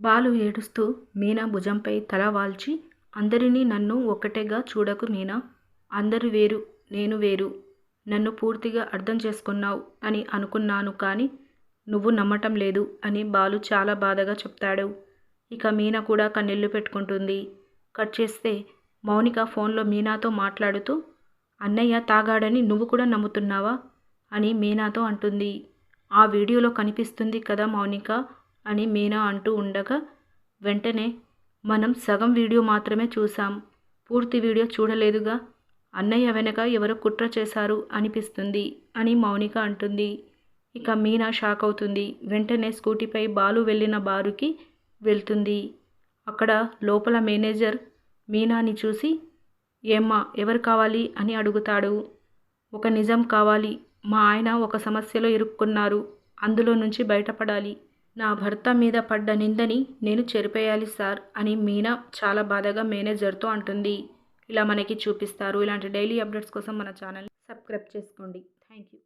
బాలు ఏడుస్తూ మీనా భుజంపై తల వాల్చి అందరినీ నన్ను ఒక్కటేగా చూడకు మీనా. అందరూ వేరు నేను వేరు. నన్ను పూర్తిగా అర్థం చేసుకున్నావు అని అనుకున్నాను కానీ నువ్వు నమ్మటం లేదు అని బాలు చాలా బాధగా చెప్తాడు. ఇక మీనా కూడా కన్నెళ్ళు పెట్టుకుంటుంది. కట్ చేస్తే మౌనిక ఫోన్లో మీనాతో మాట్లాడుతూ అన్నయ్య తాగాడని నువ్వు కూడా నమ్ముతున్నావా? అని మీనాతో అంటుంది. ఆ వీడియోలో కనిపిస్తుంది కదా మౌనిక అని మీనా అంటూ ఉండగా వెంటనే మనం సగం వీడియో మాత్రమే చూసాం పూర్తి వీడియో చూడలేదుగా. అన్నయ్య వెనక ఎవరో కుట్ర చేశారు అనిపిస్తుంది అని మౌనిక అంటుంది. ఇక మీనా షాక్ అవుతుంది. వెంటనే స్కూటీపై బాలు వెళ్ళిన బారుకి వెళ్తుంది. అక్కడ లోపల మేనేజర్ మీనాని చూసి ఏమ్మా ఎవరు కావాలి? అని అడుగుతాడు. ఒక నిజం కావాలి. మా ఆయన ఒక సమస్యలో ఇరుక్కున్నారు. అందులో నుంచి బయటపడాలి. నా భర్త మీద పడ్డ నిందని నేను చెరిపేయాలి సార్ అని మీనా చాలా బాధగా మేనేజర్తో అంటుంది. ఇలా మనకి చూపిస్తారు. ఇలాంటి డైలీ అప్డేట్స్ కోసం మన ఛానల్ సబ్స్క్రైబ్ చేసుకోండి. Thank you